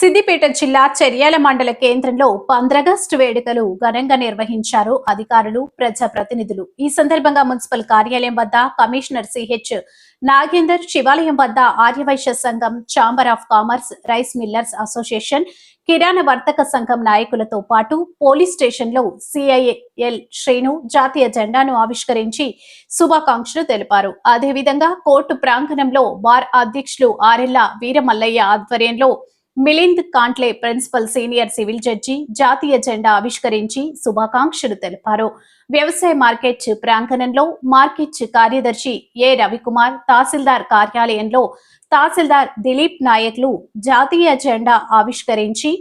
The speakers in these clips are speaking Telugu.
సిద్దిపేట జిల్లా చెర్యాల మండల కేంద్రంలో పంద్రగస్టు వేడుకలు ఘనంగా నిర్వహించారు అధికారులు ప్రజాప్రతినిధులు. ఈ సందర్భంగా మున్సిపల్ కార్యాలయం వద్ద కమిషనర్ సిహెచ్ నాగేందర్ శివాలయం వద్ద ఆర్యవైశ్య సంఘం chamber of commerce rice millers association కిరాణా వర్తక సంఘం నాయకులతో పాటు పోలీస్ స్టేషన్లో సిఐఎల్ శ్రేణు జాతీయ జెండాను ఆవిష్కరించి శుభాకాంక్షలు తెలిపారు. అదేవిధంగా కోర్టు ప్రాంగణంలో బార్ అధ్యక్షులు ఆరెల్లా వీరమల్లయ్య ఆధ్వర్యంలో Milind Kantle principal senior civil judge జాతీయ జెండా ఆవిష్కరించి శుభాకాంక్షలు తెలిపారు. వ్యవసాయ మార్కెట్ ప్రాంగణంలో మార్కెట్ కార్యదర్శి ఏ రవికుమార్ తహసీల్దార్ కార్యాలయంలో తహసీల్దార్ దిలీప్ నాయక్లు జాతీయ జెండా ఆవిష్కరించి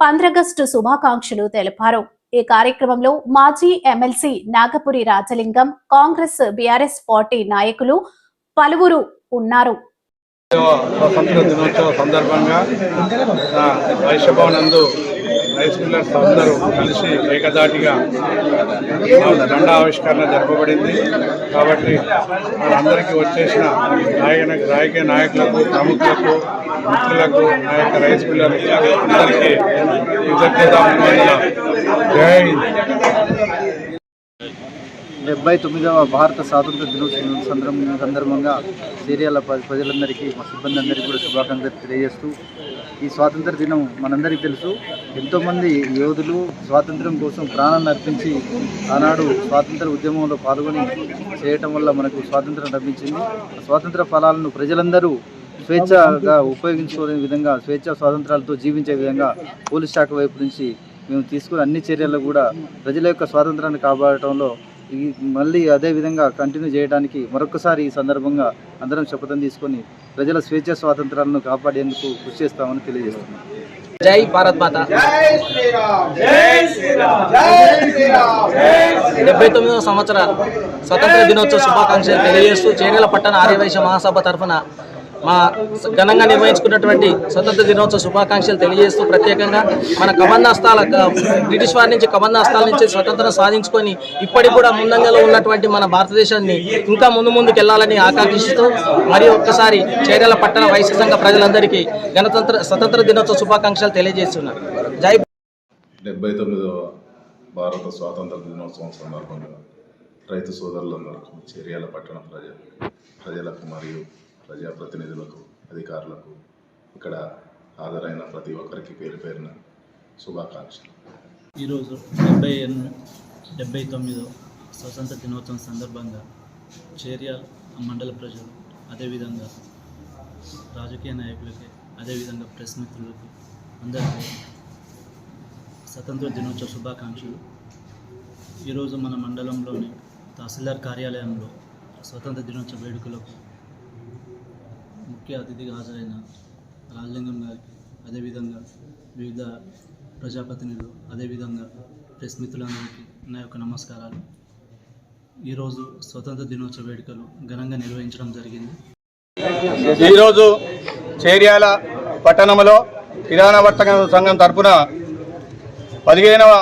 పంద్రగస్టు శుభాకాంక్షలు తెలిపారు. ఈ కార్యక్రమంలో మాజీ MLC Nagapuri Rajalingam Congress BRS party నాయకులు పలువురు ఉన్నారు. స్వతంత్ర దినోత్సవ సందర్భంగా ఆ, వైశ్యభవన్ నందు రైస్ మిల్లర్స్ అందరూ కలిసి ఏకదాటిగా దండ ఆవిష్కరణ జరపబడింది కాబట్టి వాళ్ళందరికీ వచ్చేసిన నాయక రాజకీయ నాయకులకు ప్రముఖులకు మిత్రులకు నా యొక్క రైస్ మిల్లర్ అందరికీ కృతజ్ఞత జై హింద్. డెబ్బై తొమ్మిదవ భారత స్వాతంత్ర దినోత్సవం సందర్భం సందర్భంగా సీరియాల ప్రజలందరికీ మా సిబ్బంది అందరికీ కూడా శుభాకాంక్షలు తెలియజేస్తూ ఈ స్వాతంత్ర దినం మనందరికీ తెలుసు. ఎంతోమంది యోధులు స్వాతంత్రం కోసం ప్రాణాన్ని అర్పించి ఆనాడు స్వాతంత్ర ఉద్యమంలో పాల్గొని చేయటం వల్ల మనకు స్వాతంత్రం లభించింది. స్వాతంత్ర ఫలాలను ప్రజలందరూ స్వేచ్ఛగా ఉపయోగించుకునే విధంగా స్వేచ్ఛ స్వాతంత్రాలతో జీవించే విధంగా పోలీస్ శాఖ వైపు నుంచి మేము తీసుకున్న అన్ని చర్యలు కూడా ప్రజల యొక్క స్వాతంత్రాన్ని కాపాడటంలో ఈ మళ్ళీ అదే విధంగా కంటిన్యూ చేయడానికి మరొకసారి ఈ సందర్భంగా అందరం శపథం తీసుకొని ప్రజల స్వేచ్ఛ స్వాతంత్రాలను కాపాడేందుకు కృషి చేస్తామని తెలియజేస్తున్నాం. జై భారత్ మాత. డెబ్బై తొమ్మిదవ సంవత్సర స్వతంత్ర దినోత్సవ శుభాకాంక్షలు తెలియజేస్తూ చేనేల పట్టణ ఆర్యవైశ్య మహాసభ తరఫున మా ఘనంగా నిర్వహించుకున్నటువంటి స్వతంత్ర దినోత్సవ శుభాకాంక్షలు తెలియజేస్తూ ప్రత్యేకంగా మన కబంధాస్తాల బ్రిటిష్ వారి నుంచి కబంధాస్తాల నుంచి స్వతంత్రం సాధించుకొని ఇప్పటికి కూడా ముందంగలో ఉన్నటువంటి మన భారతదేశాన్ని ఇంకా ముందు ముందుకు వెళ్ళాలని ఆకాంక్షిస్తూ మరి ఒక్కసారి చేరేల పట్టణ వైశ్య సంఘ ప్రజలందరికీ గణతంత్ర స్వతంత్ర దినోత్సవ శుభాకాంక్షలు తెలియజేస్తున్నారు జై డెబ్బై తొమ్మిదవ భారత స్వాతంత్ర దినోత్సవం సందర్భంగా రైతు సోదరులందరికీ చర్యాల పట్టణ ప్రజ ప్రజలకు మరియు ప్రజాప్రతినిధులకు అధికారులకు ఇక్కడ హాజరైన ప్రతి ఒక్కరికి పేరు పేరున శుభాకాంక్షలు. ఈరోజు డెబ్బై ఎనిమిది డెబ్బై తొమ్మిదో స్వతంత్ర దినోత్సవం సందర్భంగా చేర్యాల మండల ప్రజలు అదేవిధంగా రాజకీయ నాయకులకి అదేవిధంగా ప్రెస్ మిత్రులకి అందరికీ స్వతంత్ర దినోత్సవ శుభాకాంక్షలు. ఈరోజు మన మండలంలోని తహసీల్దార్ కార్యాలయంలో స్వతంత్ర దినోత్సవ వేడుకలకు ముఖ్య అతిథిగా హాజరైన రాజలింగం గారికి అదేవిధంగా వివిధ ప్రజాప్రతినిధులు అదేవిధంగా ప్రెస్ మిత్రులందరికీ నా యొక్క నమస్కారాలు. ఈరోజు స్వతంత్ర దినోత్సవ వేడుకలు ఘనంగా నిర్వహించడం జరిగింది. ఈరోజు చేర్యాల పట్టణంలో కిరాణా వర్తక సంఘం తరఫున పదిహేనవ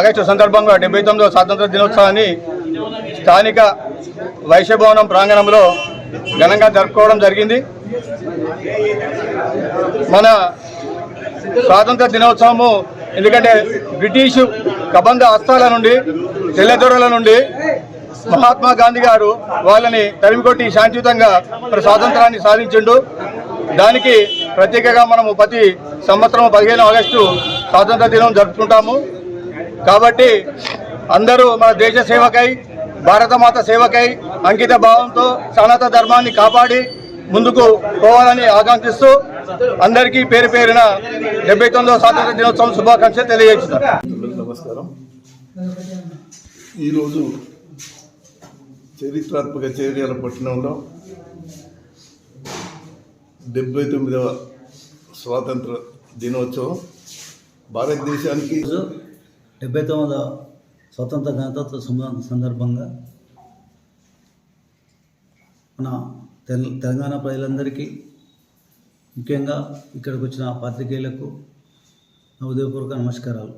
ఆగస్టు సందర్భంగా డెబ్బై తొమ్మిదవ స్వాతంత్ర దినోత్సవాన్ని స్థానిక వైశ్యభవనం ప్రాంగణంలో ఘనంగా జరుపుకోవడం జరిగింది. మన స్వాతంత్ర దినోత్సవము ఎందుకంటే బ్రిటిష్ కబంధ హస్తాల నుండి తెల్లదొరల నుండి మహాత్మా గాంధీ గారు వాళ్ళని తరిమికొట్టి శాంతియుతంగా స్వాతంత్రాన్ని సాధించిండు. దానికి ప్రత్యేకంగా మనము ప్రతి సంవత్సరం పదిహేను ఆగస్టు స్వాతంత్ర దినం జరుపుకుంటాము. కాబట్టి అందరూ మన దేశ సేవకై భారతమాత సేవకై అంకిత భావంతో సనాతన ధర్మాన్ని కాపాడి ముందుకు పోవాలని ఆకాంక్షిస్తూ అందరికీ పేరు పేరున డెబ్బై తొమ్మిదవ స్వాతంత్ర దినోత్సవం శుభాకాంక్షలు తెలియజేస్తున్నారు. నమస్కారం. ఈరోజు చరిత్రాత్మక చర్యల పట్టణంలో డెబ్బై తొమ్మిదవ స్వాతంత్ర దినోత్సవం భారతదేశానికి డెబ్బై తొమ్మిదవ స్వతంత్ర గణతంత్ర సందర్భంగా మన తెలంగాణ ప్రజలందరికీ ముఖ్యంగా ఇక్కడికి వచ్చిన పాత్రికేయులకు నా ఉదయపూర్వక నమస్కారాలు.